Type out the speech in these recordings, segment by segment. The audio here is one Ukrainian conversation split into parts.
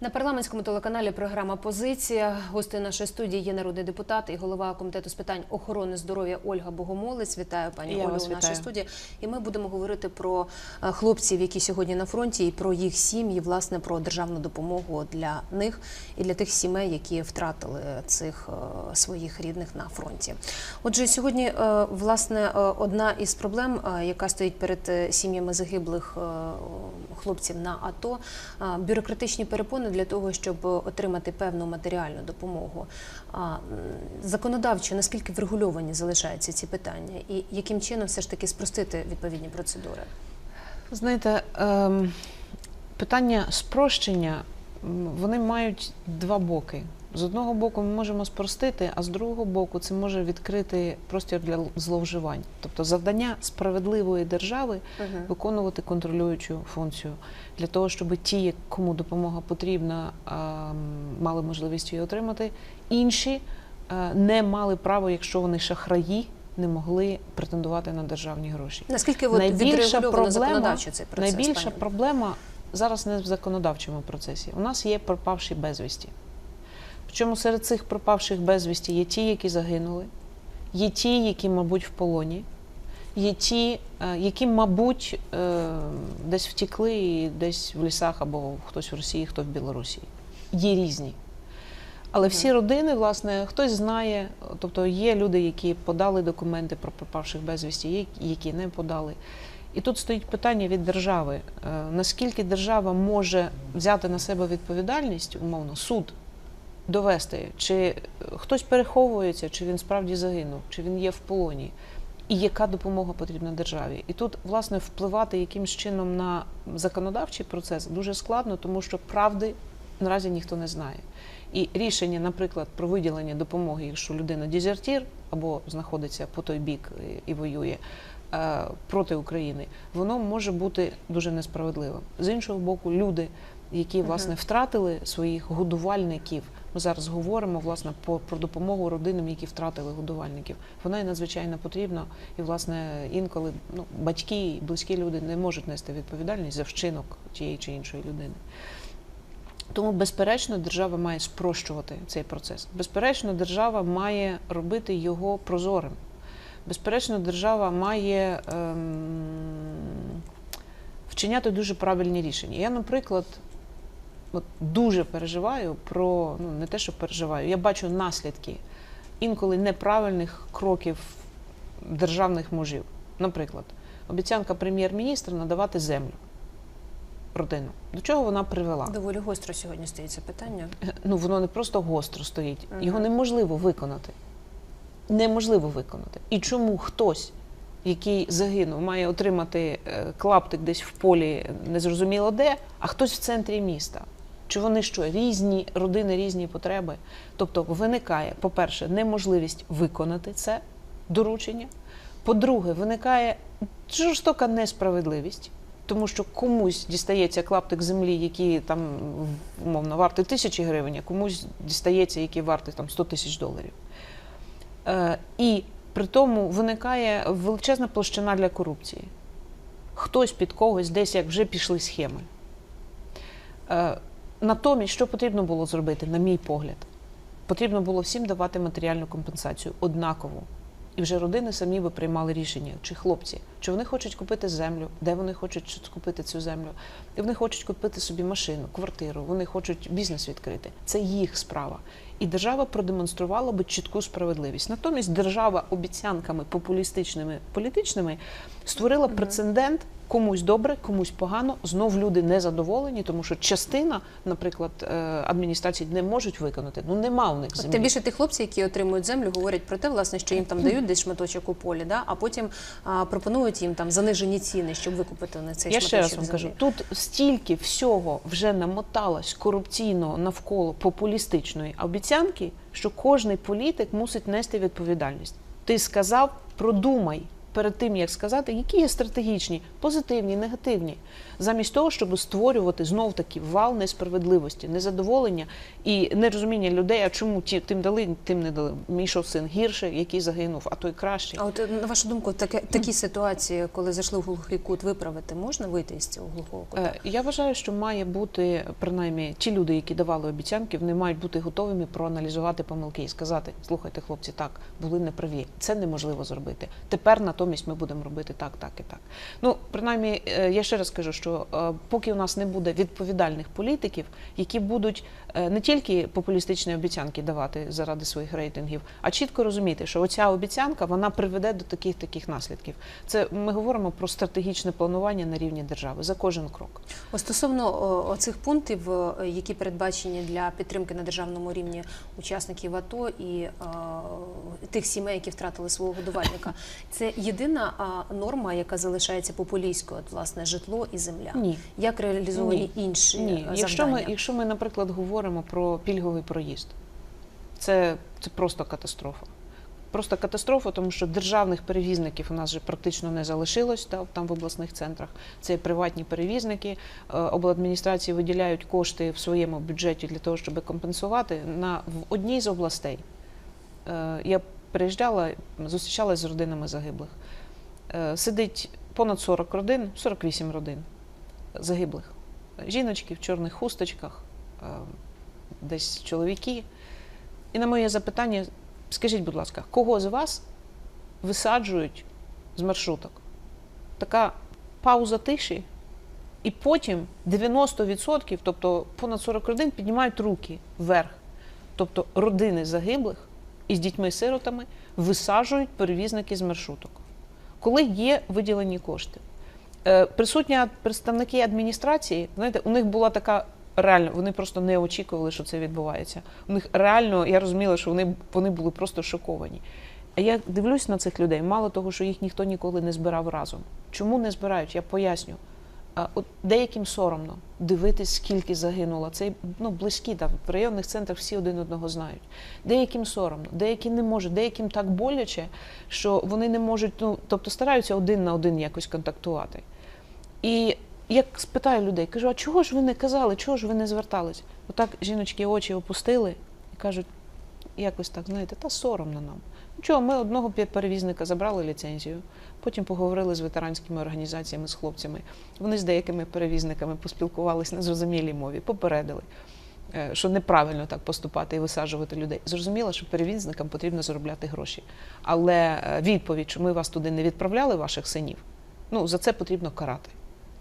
На парламентському телеканалі програма Позиція. Гостею нашої студії є народний депутат і голова комітету з питань охорони здоров'я Ольга Богомолець. Вітаю пані Я Олю у нашій студії. І ми будемо говорити про е, хлопців, які сьогодні на фронті, і про їх сім'ї, власне, про державну допомогу для них і для тих сімей, які втратили цих е, своїх рідних на фронті. Отже, сьогодні, е, власне, одна із проблем, яка стоїть перед сім'ями загиблих хлопців на АТО, бюрократичні перепони для того, щоб отримати певну матеріальну допомогу. А, Законодавчо наскільки врегульовані залишаються ці питання, і яким чином все ж таки спростити відповідні процедури? Знаєте, ем, питання спрощення вони мають два боки. З одного боку, ми можемо спростити, а з другого боку, це може відкрити простір для зловживань. Тобто завдання справедливої держави виконувати контролюючу функцію для того, щоб ті, кому допомога потрібна, мали можливість її отримати. Інші е, не мали права, якщо вони шахраї, не могли претендувати на державні гроші. Наскільки от Найбільша проблема- цей процес? Найбільша пані проблема зараз не в законодавчому процесі. У нас є пропавші безвісті. Причому серед цих пропавших безвісті є ті, які загинули, є ті, які, мабуть, в полоні, є ті, е, які, мабуть, е, десь втікли і десь в лісах або хтось в Росії, хто в Білорусі. Є різні. Але всі родини, власне, хтось знає, тобто є люди, які подали документи про пропавших безвісті, є які не подали. І тут стоїть питання від держави: Е, наскільки держава може взяти на себе відповідальність, умовно, суд довести, чи хтось переховується, чи він справді загинув, чи він є в полоні, і яка допомога потрібна державі. І тут, власне, впливати якимсь чином на законодавчий процес дуже складно, тому що правди наразі ніхто не знає. І рішення, наприклад, про виділення допомоги, якщо людина дезертір або знаходиться по той бік і- воює е, проти України, воно може бути дуже несправедливим. З іншого боку, люди, які власне втратили своїх годувальників. Ми зараз говоримо власне по про допомогу родинам, які втратили годувальників. Вона є надзвичайно потрібна, і власне інколи ну, батьки близькі люди не можуть нести відповідальність за вчинок тієї чи іншої людини. Тому, безперечно, держава має спрощувати цей процес. Безперечно, держава має робити його прозорим. Безперечно, держава має ем, вчиняти дуже правильні рішення. Я, наприклад, от дуже переживаю про ну не те, що переживаю, я бачу наслідки інколи неправильних кроків державних мужів. Наприклад, обіцянка прем'єр-міністра надавати землю родину. До чого вона привела? Доволі гостро сьогодні стоїть це питання. ну воно не просто гостро стоїть, Мгм. його неможливо виконати. Неможливо виконати. І чому хтось, який загинув, має отримати е, клаптик десь в полі, незрозуміло де, а хтось в центрі міста? Чи вони що, різні родини, різні потреби? Тобто виникає, по-перше, неможливість виконати це доручення. По-друге, виникає жорстока несправедливість, тому що комусь дістається клаптик землі, який там умовно вартий тисячі гривень, а комусь дістається, який вартий там 100 тисяч доларів. Е, і при тому виникає величезна площина для корупції. Хтось під когось десь як вже пішли схеми. Е, натомість, що потрібно було зробити, на мій погляд? Потрібно було всім давати матеріальну компенсацію однакову. І вже родини самі би приймали рішення, чи хлопці, чи вони хочуть купити землю, де вони хочуть купити цю землю, і вони хочуть купити собі машину, квартиру, вони хочуть бізнес відкрити. Це їх справа. І держава продемонструвала би чітку справедливість. Натомість держава обіцянками популістичними політичними створила прецедент комусь добре, комусь погано. Знов люди незадоволені, тому що частина, наприклад, е, адміністрацій не можуть виконати. Ну нема у них землі. тим більше ті хлопці, які отримують землю, говорять про те, власне, що їм там дають десь шматочок у полі, да? а потім а, пропонують їм там занижені ціни, щоб викупити на цей Я ще раз вам землі. кажу, тут стільки всього вже намоталось корупційного навколо популістичної обіцянки, що кожний політик мусить нести відповідальність. Ти сказав, продумай перед тим як сказати, які є стратегічні, позитивні, негативні, замість того, щоб створювати знов таки вал несправедливості, незадоволення і нерозуміння людей, а чому ті тим дали, тим не дали. Мій що син гірше, який загинув, а той кращий. А от е, на вашу думку, таке такі ситуації, коли зайшли в глухий кут, виправити можна вийти із цього глухого кута? Е, Я вважаю, що має бути принаймні ті люди, які давали обіцянки, вони мають бути готовими проаналізувати помилки і сказати: слухайте, хлопці, так були неправі. Це неможливо зробити. Тепер натомість ми будемо робити так, так і так. Ну, принаймні, е, я ще раз кажу, що е, поки у нас не буде відповідальних політиків, які будуть е, не тільки популістичні обіцянки давати заради своїх рейтингів, а чітко розуміти, що оця обіцянка вона приведе до таких таких наслідків. Це ми говоримо про стратегічне планування на рівні держави за кожен крок. Ось Стосовно о, оцих пунктів, які передбачені для підтримки на державному рівні учасників АТО і е, тих сімей, які втратили свого годувальника, це єдина а, норма, яка залишається популістською, от, власне, житло і земля. Ні. Як реалізовані інші Ні, е, якщо ми, якщо ми, наприклад, говоримо про пільговий проїзд, це, це просто катастрофа. Просто катастрофа, тому що державних перевізників у нас вже практично не залишилось та, там в обласних центрах. Це приватні перевізники. Е, Обладміністрації виділяють кошти в своєму бюджеті для того, щоб компенсувати. На, в одній з областей е, я приїжджала, зустрічалася з родинами загиблих. Е, Сидить понад 40 родин, 48 родин загиблих. Жіночки в чорних хусточках, е, десь чоловіки. І на моє запитання, скажіть, будь ласка, кого з вас висаджують з маршруток? Така пауза тиші, і потім 90%, тобто понад 40 родин, піднімають руки вверх. Тобто родини загиблих із дітьми-сиротами висаджують перевізники з маршруток, коли є виділені кошти. Е, Присутні представники адміністрації, знаєте, у них була така реально, вони просто не очікували, що це відбувається. У них реально, я розуміла, що вони, вони були просто шоковані. А я дивлюсь на цих людей, мало того, що їх ніхто ніколи не збирав разом. Чому не збирають? Я поясню. От деяким соромно дивитись, скільки загинуло. Це ну, близькі там в районних центрах всі один одного знають. Деяким соромно, деякі не можуть, деяким так боляче, що вони не можуть, ну тобто стараються один на один якось контактувати. І як спитаю людей, кажу, а чого ж ви не казали, чого ж ви не звертались? Отак жіночки очі опустили і кажуть, якось так, знаєте, та соромно нам. Чого, ми одного перевізника забрали ліцензію, потім поговорили з ветеранськими організаціями, з хлопцями. Вони з деякими перевізниками поспілкувалися на зрозумілій мові, попередили, е, що неправильно так поступати і висаджувати людей. Зрозуміло, що перевізникам потрібно заробляти гроші. Але е, відповідь, що ми вас туди не відправляли, ваших синів, ну за це потрібно карати.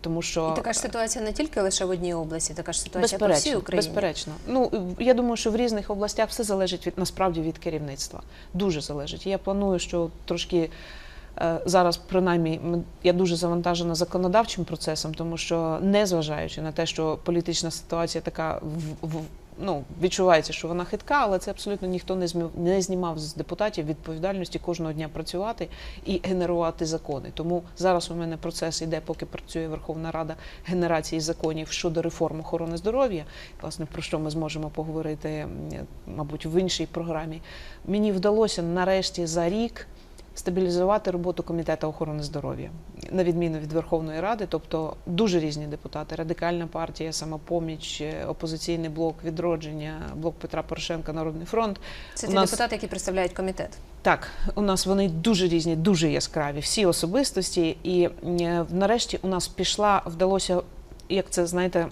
Тому що І така ж ситуація не тільки лише в одній області, така ж ситуація по всій Україні. безперечно. Ну я думаю, що в різних областях все залежить від насправді від керівництва. Дуже залежить. Я планую, що трошки е, зараз, принаймні, я дуже завантажена законодавчим процесом, тому що незважаючи на те, що політична ситуація така в, в ну, відчувається, що вона хитка, але це абсолютно ніхто не змів не знімав з депутатів відповідальності кожного дня працювати і генерувати закони. Тому зараз у мене процес іде, поки працює Верховна Рада генерації законів щодо реформ охорони здоров'я. Власне, про що ми зможемо поговорити, мабуть, в іншій програмі. Мені вдалося нарешті за рік стабілізувати роботу комітету охорони здоров'я на відміну від Верховної Ради, тобто дуже різні депутати: радикальна партія, самопоміч, е, опозиційний блок, відродження, блок Петра Порошенка, Народний фронт. Це ті нас- депутати, які представляють комітет. Так, у нас вони дуже різні, дуже яскраві, всі особистості. І е, нарешті у нас пішла, вдалося, як це знаєте,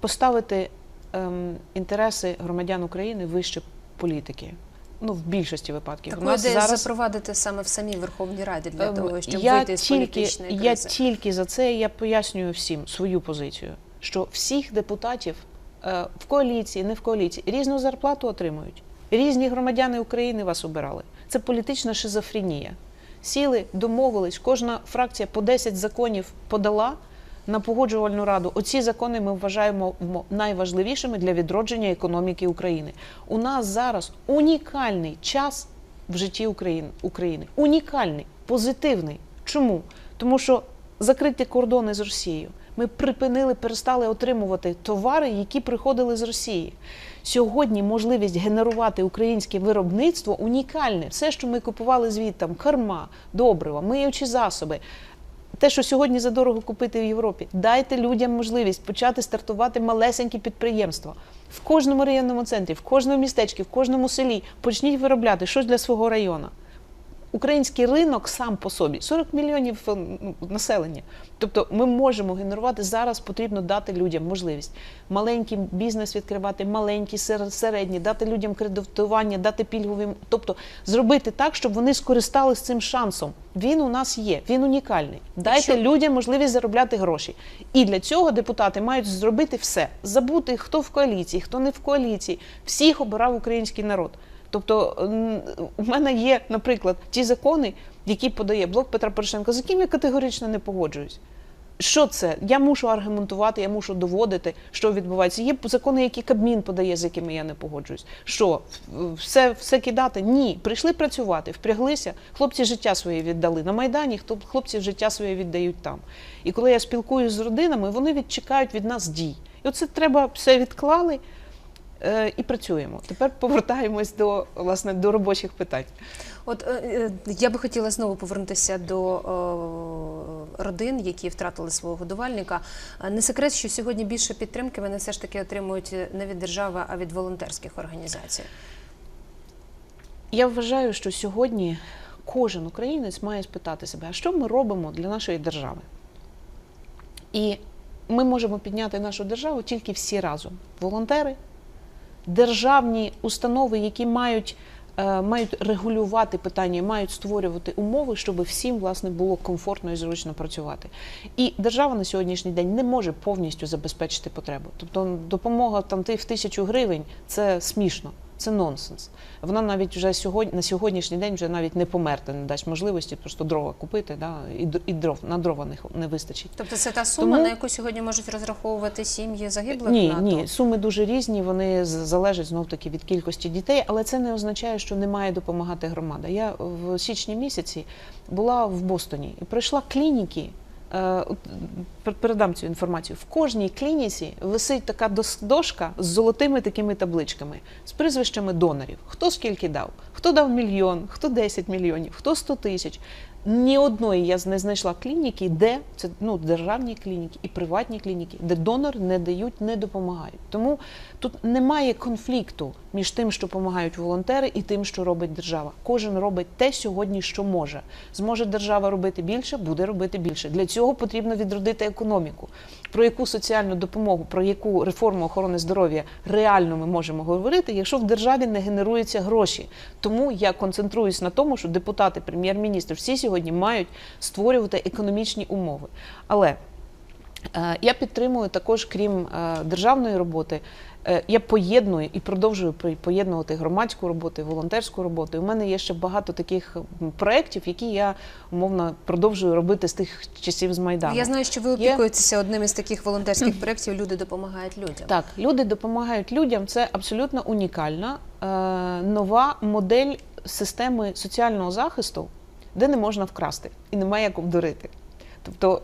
поставити ем, інтереси громадян України вище політики. Ну, в більшості випадків. Таку у нас ідею зараз запровадити саме в самій Верховній Раді для Ем, того, щоб я вийти з тільки, політичної я тільки за це я пояснюю всім свою позицію, що всіх депутатів е, в коаліції, не в коаліції, різну зарплату отримують. Різні громадяни України вас обирали. Це політична шизофренія. Сіли, домовились, кожна фракція по 10 законів подала на погоджувальну раду. Оці закони ми вважаємо мо- найважливішими для відродження економіки України. У нас зараз унікальний час в житті України. Унікальний, позитивний. Чому? Тому що закриті кордони з Росією, Ми припинили, перестали отримувати товари, які приходили з Росії. Сьогодні можливість генерувати українське виробництво унікальне. Все, що ми купували звідти, корма, добрива, миючі засоби. Те, що сьогодні задорого купити в Європі, дайте людям можливість почати стартувати малесенькі підприємства в кожному районному центрі, в кожному містечку, в кожному селі. Почніть виробляти щось для свого району. Український ринок сам по собі 40 мільйонів е, ну, населення. Тобто ми можемо генерувати зараз. Потрібно дати людям можливість маленький бізнес відкривати, маленький, сер- середній, дати людям кредитування, дати пільгові, тобто зробити так, щоб вони скористалися цим шансом. Він у нас є, він унікальний. Дайте Якщо- людям можливість заробляти гроші. І для цього депутати мають зробити все: забути, хто в коаліції, хто не в коаліції. Всіх обирав український народ. Тобто у мене є, наприклад, ті закони, які подає блок Петра Порошенка, з якими я категорично не погоджуюсь. Що це? Я мушу аргументувати, я мушу доводити, що відбувається. Є закони, які Кабмін подає, з якими я не погоджуюсь. Що все, все кидати? Ні, прийшли працювати, впряглися. Хлопці життя своє віддали на майдані. Хлопці життя своє віддають там. І коли я спілкуюся з родинами, вони відчекають від нас дій. І оце треба все відклали і працюємо. Тепер повертаємось до власне до робочих питань. От е, е, я би хотіла знову повернутися до е, родин, які втратили свого годувальника. Е, Не секрет, що сьогодні більше підтримки вони все ж таки отримують е, не від держави, а від волонтерських організацій. Я вважаю, що сьогодні кожен українець має спитати себе, а що ми робимо для нашої держави? І ми можемо підняти нашу державу тільки всі разом: волонтери, державні установи, які мають, е, мають регулювати питання, мають створювати умови, щоб всім власне було комфортно і зручно працювати. І держава на сьогоднішній день не може повністю забезпечити потребу. Тобто допомога там ти в тисячу гривень це смішно. Це нонсенс. Вона навіть вже сьогодні на сьогоднішній день вже навіть не померти не дасть можливості просто дрова купити, да, і, і дров на дрова не, не вистачить. Тобто це та сума, Тому- на яку сьогодні можуть розраховувати сім'ї загиблих Ні, на ні, суми дуже різні. Вони залежать знов таки від кількості дітей, але це не означає, що не має допомагати громада. Я в січні місяці була в Бостоні і пройшла клініки. Е, Передам цю інформацію. В кожній клініці висить така дошка з золотими такими табличками, з прізвищами донорів. Хто скільки дав? Хто дав мільйон, хто 10 мільйонів, хто 100 тисяч. Ні одної я не знайшла клініки, де це ну державні клініки і приватні клініки, де донор не дають, не допомагають. Тому тут немає конфлікту між тим, що допомагають волонтери, і тим, що робить держава. Кожен робить те сьогодні, що може. Зможе держава робити більше, буде робити більше. Для цього потрібно відродити економіку. Про яку соціальну допомогу, про яку реформу охорони здоров'я реально ми можемо говорити, якщо в державі не генеруються гроші. Тому я концентруюсь на тому, що депутати, прем'єр-міністр, всі сьогодні мають створювати економічні умови. Але Е, Я підтримую також, крім е, державної роботи, е, я поєдную і продовжую поєднувати громадську роботу, волонтерську роботу. І У мене є ще багато таких проєктів, які я умовно продовжую робити з тих часів з Майдану. Я знаю, що ви Є- опікуєтеся одним із таких волонтерських проєктів. Люди допомагають людям. Так, люди допомагають людям. Це абсолютно унікальна нова модель системи соціального захисту, де не можна вкрасти і немає як обдурити. Тобто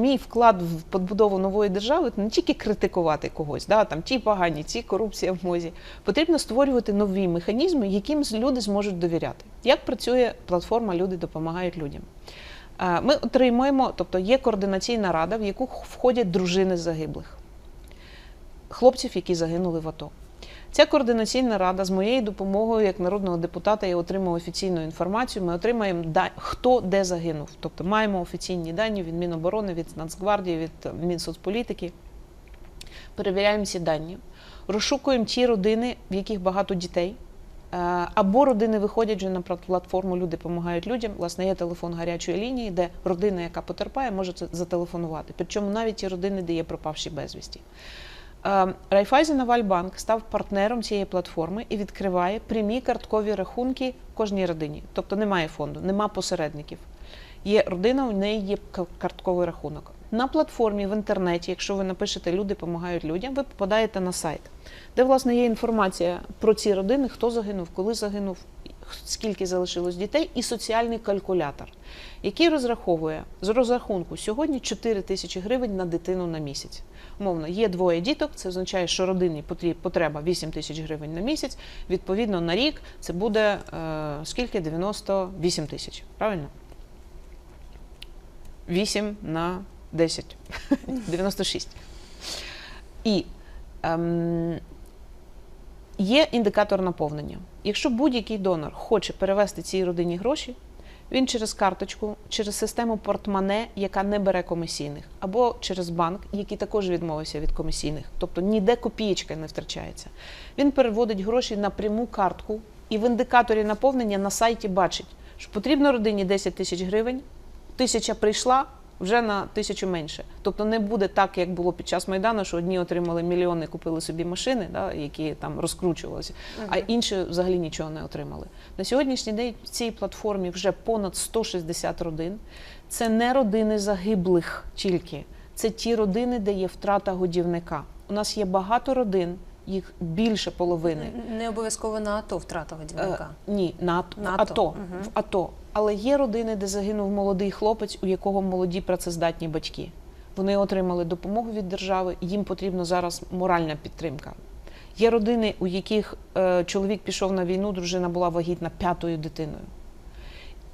мій вклад в побудову нової держави це не тільки критикувати когось, да, там ті погані, ці корупція в мозі. Потрібно створювати нові механізми, яким люди зможуть довіряти. Як працює платформа Люди допомагають людям? Ми отримуємо, тобто є координаційна рада, в яку входять дружини загиблих хлопців, які загинули в АТО. Ця координаційна рада з моєю допомогою, як народного депутата, я отримав офіційну інформацію. Ми отримаємо хто де загинув. Тобто маємо офіційні дані від Міноборони, від Нацгвардії, від е, Мінсоцполітики. Перевіряємо ці дані, розшукуємо ті родини, в яких багато дітей. Е, Або родини виходять вже на платформу Люди допомагають людям. Власне, є телефон гарячої лінії, де родина, яка потерпає, може зателефонувати. Причому навіть ті родини, де є пропавші безвісті. Е, Райфайзен-Авальбанк став партнером цієї платформи і відкриває прямі карткові рахунки кожній родині. Тобто немає фонду, нема посередників. Є родина, у неї є картковий рахунок. На платформі в інтернеті, якщо ви напишете Люди допомагають людям, ви попадаєте на сайт, де власне є інформація про ці родини, хто загинув, коли загинув, скільки залишилось дітей, і соціальний калькулятор, який розраховує з розрахунку сьогодні 4 тисячі гривень на дитину на місяць. Умовно, є двоє діток, це означає, що родині потреба 8 тисяч гривень на місяць. Відповідно, на рік це буде е, скільки? 98 тисяч. Правильно? 8 на 10. 96. І ем, є індикатор наповнення. Якщо будь-який донор хоче перевести цій родині гроші, він через карточку, через систему портмоне, яка не бере комісійних, або через банк, який також відмовився від комісійних, тобто ніде копієчка не втрачається. Він переводить гроші на пряму картку і в індикаторі наповнення на сайті бачить, що потрібно родині 10 тисяч гривень, тисяча прийшла. Вже на тисячу менше. Тобто не буде так, як було під час Майдану, що одні отримали мільйони, купили собі машини, да, які там розкручувалися, а інші взагалі нічого не отримали. На сьогоднішній день в цій платформі вже понад 160 родин. Це не родини загиблих тільки, це ті родини, де є втрата годівника. У нас є багато родин, їх більше половини. Не обов'язково на АТО втрата годівника. Е, ні, на, АТО, На АТО, АТО, мгм. в АТО. Але є родини, де загинув молодий хлопець, у якого молоді працездатні батьки. Вони отримали допомогу від держави, їм потрібна зараз моральна підтримка. Є родини, у яких е, чоловік пішов на війну, дружина була вагітна п'ятою дитиною.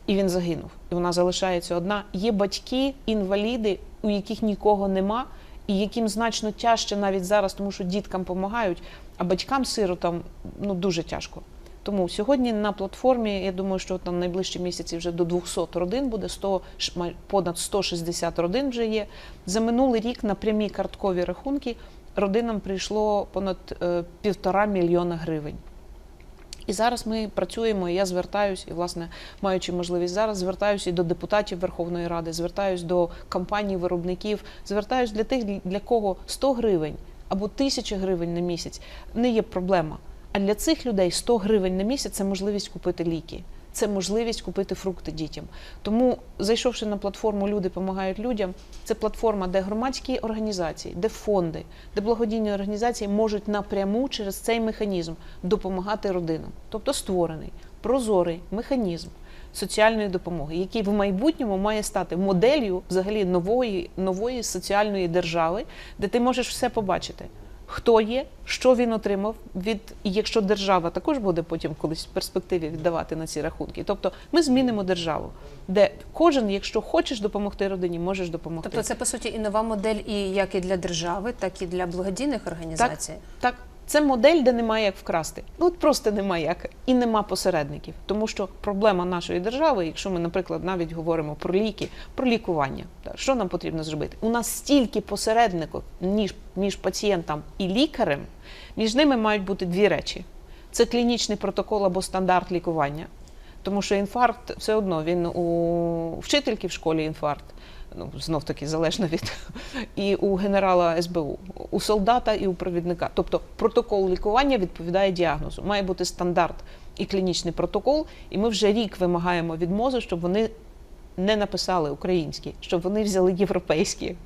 І він загинув. І вона залишається одна. Є батьки, інваліди, у яких нікого нема, і яким значно тяжче навіть зараз, тому що діткам допомагають, а батькам-сиротам ну, дуже тяжко. Тому сьогодні на платформі, я думаю, що там найближчі місяці вже до 200 родин буде, 100, понад 160 родин вже є. За минулий рік на прямі карткові рахунки родинам прийшло понад е, півтора мільйона гривень. І зараз ми працюємо, і я звертаюся, і власне маючи можливість зараз, звертаюся і до депутатів Верховної Ради, звертаюсь до компаній, виробників, звертаюсь для тих, для кого 100 гривень або 1000 гривень на місяць не є проблема. А для цих людей 100 гривень на місяць це можливість купити ліки. Це можливість купити фрукти дітям. Тому, зайшовши на платформу Люди допомагають людям, це платформа, де громадські організації, де фонди, де благодійні організації можуть напряму через цей механізм допомагати родинам. Тобто створений прозорий механізм соціальної допомоги, який в майбутньому має стати моделлю взагалі нової, нової соціальної держави, де ти можеш все побачити. Хто є, що він отримав від, і якщо держава також буде потім колись в перспективі віддавати на ці рахунки. Тобто ми змінимо державу, де кожен, якщо хочеш допомогти родині, можеш допомогти. Тобто це по суті і нова модель, і як і для держави, так і для благодійних організацій. Так, це модель, де немає як вкрасти. Ну от просто немає як і нема посередників. Тому що проблема нашої держави, якщо ми, наприклад, навіть говоримо про ліки, про лікування, так, що нам потрібно зробити? У нас стільки посередників ніж між пацієнтом і лікарем, між ними мають бути дві речі: це клінічний протокол або стандарт лікування. Тому що інфаркт все одно він у вчительки в школі інфаркт, ну знов таки залежно від і у генерала СБУ, у солдата і у провідника. Тобто протокол лікування відповідає діагнозу. Має бути стандарт і клінічний протокол. І ми вже рік вимагаємо від МОЗу, щоб вони не написали українські, щоб вони взяли європейські.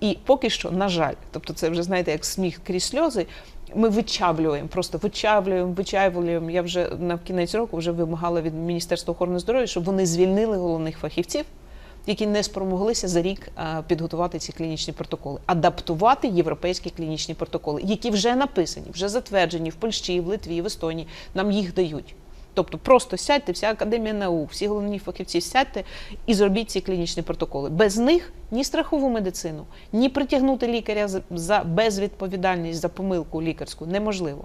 І поки що, на жаль, тобто це вже знаєте, як сміх крізь сльози. Ми вичавлюємо, просто вичавлюємо, вичавлюємо. Я вже на кінець року вже вимагала від Міністерства охорони здоров'я, щоб вони звільнили головних фахівців, які не спромоглися за рік підготувати ці клінічні протоколи, адаптувати європейські клінічні протоколи, які вже написані, вже затверджені в Польщі, в Литві, в Естонії. Нам їх дають. Тобто просто сядьте, вся академія наук, всі головні фахівці сядьте і зробіть ці клінічні протоколи. Без них ні страхову медицину, ні притягнути лікаря за- за безвідповідальність за помилку лікарську неможливо.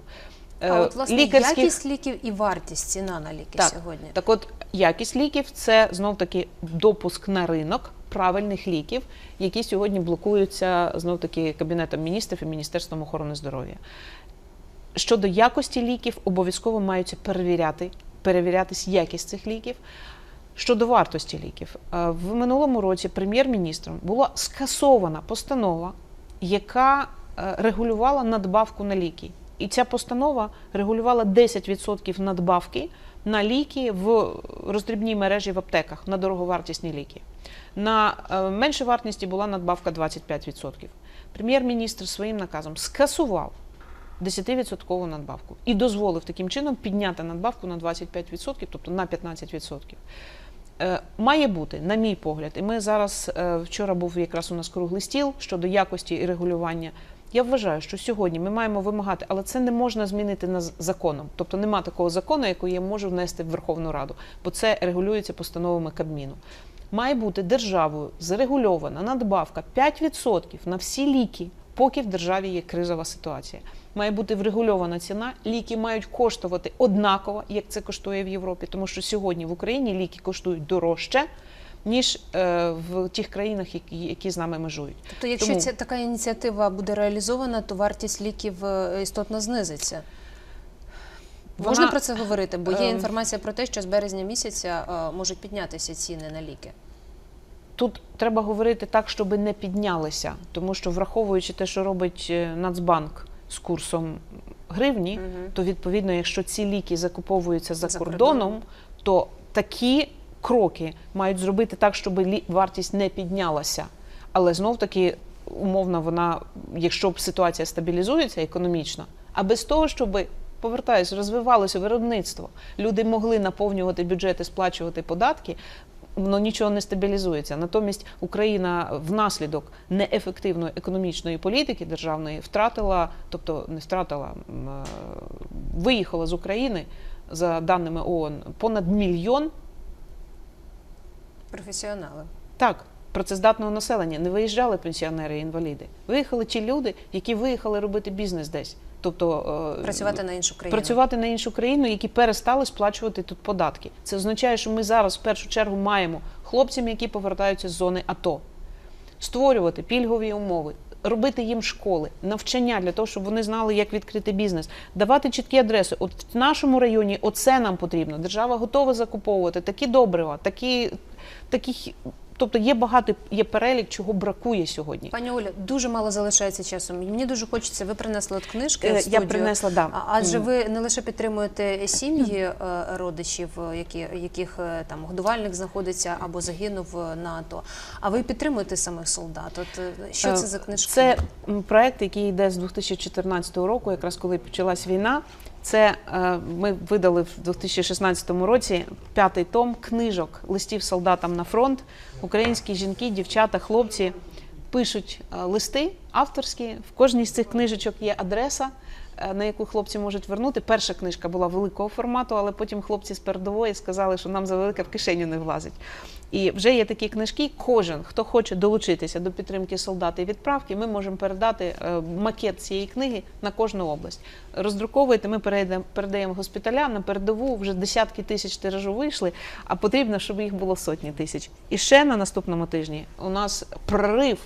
А Е, от власне лікарських- якість ліків і вартість ціна на ліки Так. сьогодні. Так от якість ліків це знов таки допуск на ринок правильних ліків, які сьогодні блокуються знов таки Кабінетом міністрів і Міністерством охорони здоров'я. Щодо якості ліків, обов'язково маються перевіряти, перевірятись якість цих ліків. Щодо вартості ліків, е, в минулому році прем'єр-міністром була скасована постанова, яка е, регулювала надбавку на ліки. І ця постанова регулювала 10% надбавки на ліки в роздрібній мережі в аптеках на дороговартісні ліки. На е, меншій вартості була надбавка 25%. Прем'єр-міністр своїм наказом скасував 10% надбавку і дозволив таким чином підняти надбавку на 25%, тобто на 15%. Е, Має бути, на мій погляд, і ми зараз е, вчора був якраз у нас круглий стіл щодо якості і регулювання. Я вважаю, що сьогодні ми маємо вимагати, але це не можна змінити на законом. Тобто нема такого закону, який я можу внести в Верховну Раду, бо це регулюється постановами Кабміну. Має бути державою зарегульована надбавка 5% на всі ліки, поки в державі є кризова ситуація. Має бути врегульована ціна. Ліки мають коштувати однаково, як це коштує в Європі, тому що сьогодні в Україні ліки коштують дорожче. Ніж е, в тих країнах, які, які з нами межують. Тобто, якщо Тому- ця така ініціатива буде реалізована, то вартість ліків е, істотно знизиться. Можна про це говорити, бо є Ем. інформація про те, що з березня місяця е, можуть піднятися ціни на ліки. Тут треба говорити так, щоб не піднялися, тому що враховуючи те, що робить Нацбанк з курсом гривні, Мгм. то відповідно, якщо ці ліки закуповуються за, За кордоном, кордоном. то такі кроки мають зробити так, щоб вартість не піднялася. Але знов таки, умовно, вона, якщо б ситуація стабілізується економічно, а без того, щоб повертаюсь, розвивалося виробництво, люди могли наповнювати бюджети, сплачувати податки. Воно нічого не стабілізується. Натомість Україна внаслідок неефективної економічної політики державної втратила, тобто не втратила, е, виїхала з України за даними ООН понад мільйон Професіонали. так, працездатного населення. Не виїжджали пенсіонери і інваліди. Виїхали ті люди, які виїхали робити бізнес десь. Тобто е, Працювати на іншу країну. працювати на іншу країну, які перестали сплачувати тут податки. Це означає, що ми зараз в першу чергу маємо хлопцям, які повертаються з зони АТО, створювати пільгові умови. Робити їм школи, навчання для того, щоб вони знали, як відкрити бізнес, давати чіткі адреси. От в нашому районі оце нам потрібно. Держава готова закуповувати такі добрива, такі, такі тобто є багато є перелік, чого бракує сьогодні. Пані Оля, дуже мало залишається часу. Мені дуже хочеться. Ви принесли от книжки. Е, в я принесла, да. Адже ви не лише підтримуєте сім'ї е, родичів, е, які, яких там годувальник знаходиться або загинув е, на АТО, а ви підтримуєте самих солдат. От що це за книжки? Це проект, який йде з 2014 року, якраз коли почалась війна. Це е, ми видали в 2016 році п'ятий том книжок листів солдатам на фронт. Українські жінки, дівчата, хлопці пишуть е, листи авторські. В кожній з цих книжечок є адреса. е, На яку хлопці можуть вернути. Перша книжка була великого формату, але потім хлопці з передової сказали, що нам за велика в кишеню не влазить. І вже є такі книжки. Кожен, хто хоче долучитися до підтримки солдат і відправки, ми можемо передати е, макет цієї книги на кожну область. Роздруковуєте, ми передаємо, передаємо госпіталям на передову. Вже десятки тисяч тиражу вийшли, а потрібно, щоб їх було сотні тисяч. І ще на наступному тижні у нас прорив.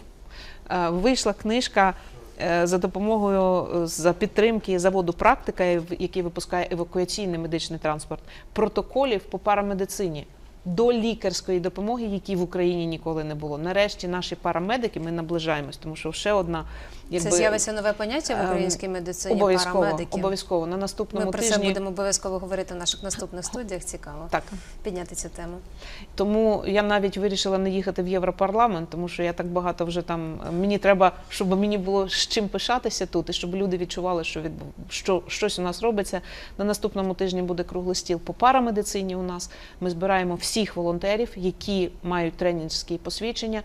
Е, Вийшла книжка е, за допомогою за підтримки заводу Практика, який випускає евакуаційний медичний транспорт, протоколів по парамедицині. До лікарської допомоги, які в Україні ніколи не було. Нарешті наші парамедики ми наближаємось, тому що ще одна якби Це з'явиться нове поняття в ем, українській медицині. обов'язково, парамедики. обов'язково на наступному Ми про тижні. це будемо обов'язково говорити в наших наступних студіях. Цікаво Так підняти цю тему. Тому я навіть вирішила не їхати в Європарламент, тому що я так багато вже там. Мені треба, щоб мені було з чим пишатися тут, і щоб люди відчували, що відбув що щось у нас робиться. На наступному тижні буде круглий стіл по парамедицині. У нас ми збираємо всіх волонтерів, які мають тренінські посвідчення.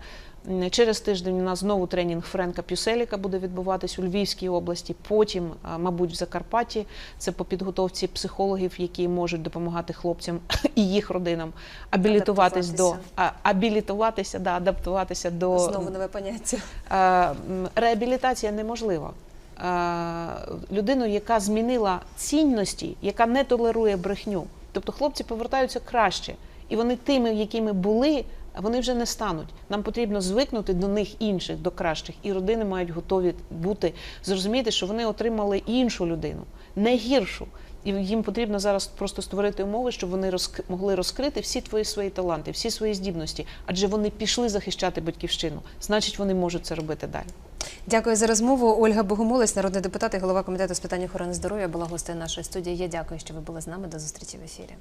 М, Через тиждень у нас знову тренінг Френка Пюселіка буде відбуватись у Львівській області. Потім, мабуть, в Закарпатті. Це по підготовці психологів, які можуть допомагати хлопцям і їх родинам абілітуватись до абілітуватися, да, адаптуватися до Знову нове поняття. Е, реабілітація неможлива. Е, Людину, яка змінила цінності, яка не толерує брехню. Тобто хлопці повертаються краще, і вони тими, якими були, вони вже не стануть. Нам потрібно звикнути до них інших, до кращих, і родини мають готові бути, зрозуміти, що вони отримали іншу людину, не гіршу. І їм потрібно зараз просто створити умови, щоб вони розк... могли розкрити всі твої свої таланти, всі свої здібності, адже вони пішли захищати батьківщину. Значить, вони можуть це робити далі. Дякую за розмову. Ольга Богомолець, народний депутат і голова комітету з питань охорони здоров'я, була гостею нашої студії. Я дякую, що ви були з нами. До зустрічі в ефірі.